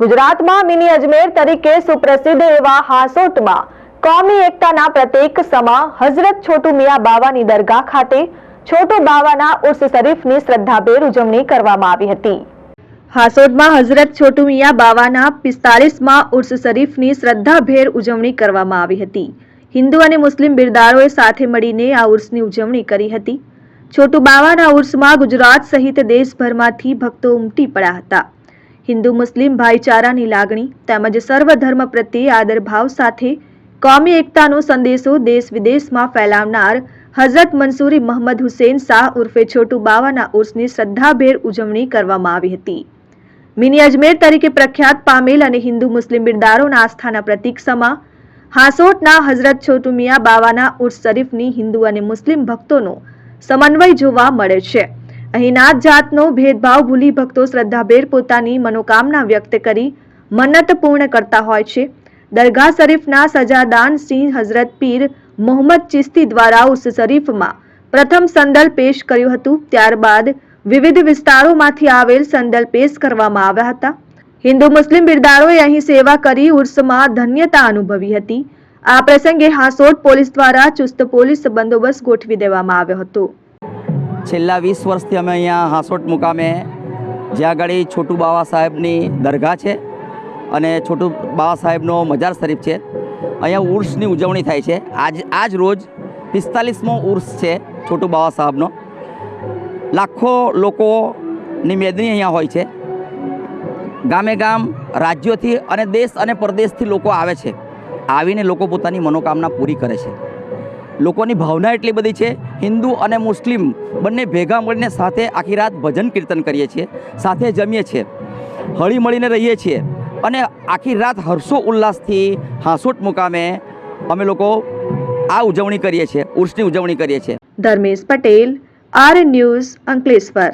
ગુજરાતમાં મિની અજમેર તરીકે સુપ્રસિદ્ધ એવા હાસોટમાં કોમી એકતાના પ્રતીક સમા હઝરત છોટુ મિયા બાવાની દરગાહ ખાતે છોટુ બાવાના ઉર્સ શરીફની શ્રદ્ધાભેર ઉજવણી કરવામાં આવી હતી. હાસોટમાં હઝરત છોટુ મિયા બાવાના પિસ્તાલીસમાં ઉર્સ શરીફની શ્રદ્ધાભેર ઉજવણી કરવામાં આવી હતી. હિન્દુ અને મુસ્લિમ બિરદારોએ સાથે મળીને આ ઉર્સની ઉજવણી કરી હતી. છોટુ બાવાના ઉર્સમાં ગુજરાત સહિત દેશભરમાંથી ભક્તો ઉમટી પડ્યા હતા. હિન્દુ મુસ્લિમ ભાઈચારાની લાગણી તેમજ સર્વધર્મ પ્રત્યે આદરભાવ સાથે કોમી એકતાનો સંદેશો દેશ વિદેશમાં ફેલાવનાર હઝરત મંસૂરી મોહમ્મદ હુસેન શાહ ઉર્ફે છોટુ બાવાના ઉર્સની શ્રદ્ધાભેર ઉજવણી કરવામાં આવી હતી. મિની અજમેર તરીકે પ્રખ્યાત પામેલ અને હિન્દુ મુસ્લિમ બિરદારોના આસ્થાના પ્રતીક સમા હાંસોટના હઝરત છોટુ મિયા બાવાના ઉર્સ શરીફની હિન્દુ અને મુસ્લિમ ભક્તોનો સમન્વય જોવા મળે છે. અહીં નાત જાતનો ભેદભાવ ભૂલી ભક્તો શ્રદ્ધાભેર પોતાની મનોકામના વ્યક્ત કરી મન્નત પૂર્ણ કરતા હોય છે. દરગાહ શરીફના સજાદાન સિંહ હઝરત પીર મોહમ્મદ ચિસ્તી દ્વારા ઉર્સ શરીફમાં પ્રથમ સંદલ પેશ કર્યું હતું. ત્યારબાદ વિવિધ વિસ્તારોમાંથી આવેલ સંદલ પેશ કરવામાં આવ્યા હતા. હિન્દુ મુસ્લિમ બિરદારોએ અહીં સેવા કરી ઉર્સમાં ધન્યતા અનુભવી હતી. આ પ્રસંગે હાસોટ પોલીસ દ્વારા ચુસ્ત પોલીસ બંદોબસ્ત ગોઠવી દેવામાં આવ્યો હતો. છેલ્લા વીસ વર્ષથી અમે અહીંયા હાંસોટ મુકામે જ્યાં આગળ છોટુ બાવા સાહેબની દરગાહ છે અને છોટુ બાવા સાહેબનો મજાર શરીફ છે. અહીંયા ઉર્સની ઉજવણી થાય છે. આજ આજ રોજ પિસ્તાલીસમો ઉર્સ છે છોટુ બાવા સાહેબનો. લાખો લોકોની મેદની અહીંયા હોય છે. ગામે ગામ, રાજ્યોથી અને દેશ અને પરદેશથી લોકો આવે છે. આવીને લોકો પોતાની મનોકામના પૂરી કરે છે. લોકોની ભાવના એટલી બધી છે. હિન્દુ અને મુસ્લિમ બંને ભેગા મળીને સાથે આખી રાત ભજન કીર્તન કરીએ છીએ, સાથે જમીએ છીએ, હળી મળીને રહીએ છીએ અને આખી રાત હર્ષો ઉલ્લાસથી હાંસોટ મુકામે અમે લોકો આ ઉજવણી કરીએ છીએ, ઉર્સની ઉજવણી કરીએ છીએ. Dharmesh Patel R news Ankleshwar.